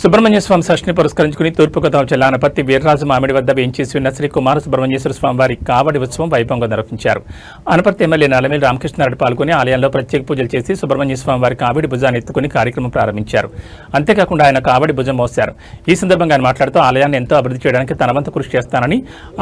సుబ్రహ్మణ్య స్వామి షష్ఠిని పురస్కరించుకుని తూర్పుగోదావరి జిల్లా అనపత్తి వీర్రాజు మామిడి వద్ద వేయించేసి ఉన్న శ్రీ కుమార సుబ్రహ్మణ్యేశ్వర స్వామి వారి కావడి ఉత్సవం వైభవంగా నిర్వహించారు. అనపర్తి ఎమ్మెల్యే నలమేలి రామకృష్ణారెడ్డి పాల్గొని ఆలయంలో ప్రత్యేక పూజలు చేసి సుబ్రహ్మణ్య స్వామి వారి కావిడి భుజాన్ని ఎత్తుకుని కార్యక్రమం ప్రారంభించారు. అంతేకాకుండా ఆయన కావడి భుజం మోశారు. ఈ సందర్భంగా ఆయన మాట్లాడుతూ ఆలయాన్ని ఎంతో అభివృద్ధి చేయడానికి తనవంతు కృషి చేస్తానని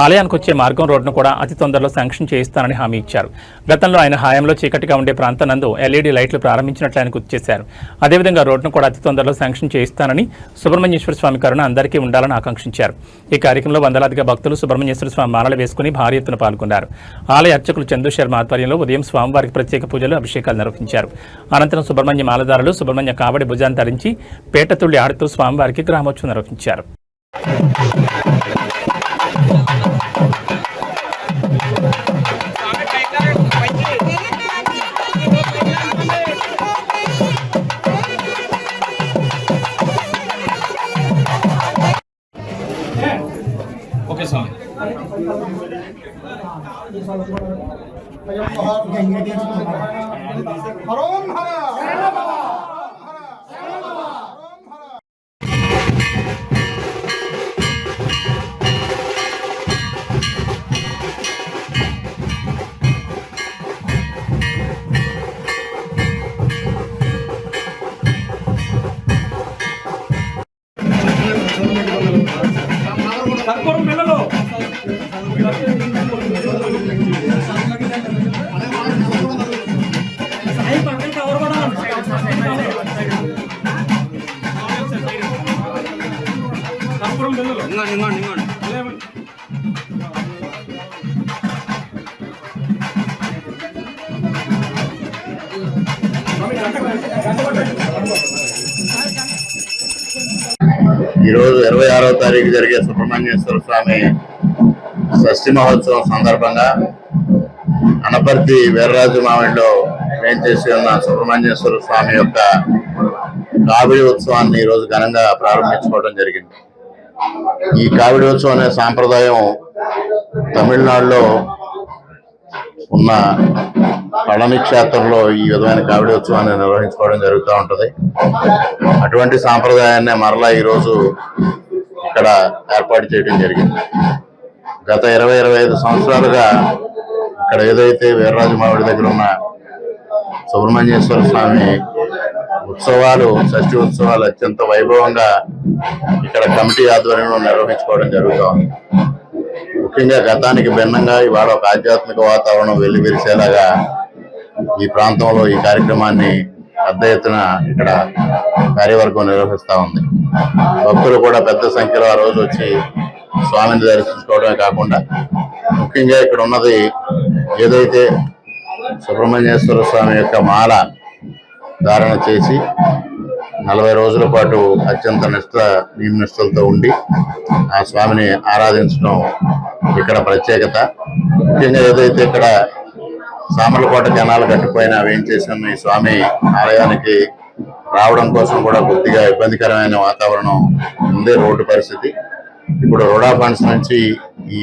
ఆలయానికి వచ్చే మార్గం రోడ్డును కూడా అతి తొందరలో శాంక్షన్ చేయిస్తానని హామీ ఇచ్చారు. గతంలో ఆయన హాయంలో చీకటిగా ఉండే ప్రాంతం నందు ఎల్ఈడీ లైట్లు ప్రారంభించినట్లు ఆయన గుర్తు చేశారు. అదేవిధంగా రోడ్డును కూడా అతి తొందరలో శాంక్షన్ చేయిస్తానని సుబ్రహ్మణ్యేశ్వర స్వామి కరుణ అందరికీ ఉండాలని ఆకాంక్షించారు. ఈ కార్యక్రమంలో వందలాదిగా భక్తులు సుబ్రహ్మణ్యేశ్వర స్వామి మాలలు వేసుకుని భారీ ఎత్తున పాల్గొన్నారు. ఆలయ అర్చకులు చందు శర్మ ఆధ్వర్యంలో ఉదయం స్వామివారికి ప్రత్యేక పూజలు అభిషేకాలు నిర్వహించారు. అనంతరం సుబ్రహ్మణ్య మాలదారులు సుబ్రహ్మణ్య కావడి భుజాన్ని ధరించి పేటతుళ్ళి ఆడుతూ స్వామివారికి గ్రామోత్సవం నిర్వహించారు. হরণ হারা ఇంకోండి ఇంకోండి ఇంకోండి ఈరోజు ఇరవై ఆరవ తారీఖు జరిగే సుబ్రహ్మణ్యేశ్వర స్వామి షష్ఠి మహోత్సవం సందర్భంగా అనపర్తి వీర్రాజు మామిడిలో వేంచేసి ఉన్న సుబ్రహ్మణ్యేశ్వర స్వామి యొక్క కావిడి ఉత్సవాన్ని ఈరోజు ఘనంగా ప్రారంభించుకోవడం జరిగింది. ఈ కావిడి ఉత్సవం అనే సాంప్రదాయం తమిళనాడులో ఉన్న పళని క్షేత్రంలో ఈ విధమైన కావిడి ఉత్సవాన్ని నిర్వహించుకోవడం జరుగుతూ ఉంటుంది. అటువంటి సాంప్రదాయాన్ని మరలా ఈరోజు ఇక్కడ ఏర్పాటు చేయడం జరిగింది. గత ఇరవై ఇరవై ఐదు సంవత్సరాలుగా ఇక్కడ ఏదైతే వీర్రాజు మావిడి దగ్గర ఉన్న సుబ్రహ్మణ్యేశ్వర స్వామి ఉత్సవాలు షష్ఠి ఉత్సవాలు అత్యంత వైభవంగా ఇక్కడ కమిటీ ఆధ్వర్యంలో నిర్వహించుకోవడం జరుగుతోంది ముఖ్యంగా గతానికి భిన్నంగా ఇవాళ ఒక ఆధ్యాత్మిక వాతావరణం వెల్లివిరిసేలాగా ఈ ప్రాంతంలో ఈ కార్యక్రమాన్ని పెద్ద ఎత్తున ఇక్కడ కార్యవర్గం నిర్వహిస్తూ ఉంది. భక్తులు కూడా పెద్ద సంఖ్యలో ఆ రోజు వచ్చి స్వామిని దర్శించుకోవడమే కాకుండా ముఖ్యంగా ఇక్కడ ఉన్నది ఏదైతే సుబ్రహ్మణ్యేశ్వర స్వామి యొక్క మాల ధారణ చేసి నలభై రోజుల పాటు అత్యంత నిష్ట నిష్ఠలతో ఉండి ఆ స్వామిని ఆరాధించడం ఇక్కడ ప్రత్యేకత. ముఖ్యంగా ఏదైతే ఇక్కడ సామర్లకోట కెనాలు కట్టిపోయిన వేయించేసి ఈ స్వామి ఆలయానికి రావడం కోసం కూడా కొద్దిగా ఇబ్బందికరమైన వాతావరణం ఉంది రోడ్డు పరిస్థితి. ఇప్పుడు రోడా ఫండ్స్ నుంచి ఈ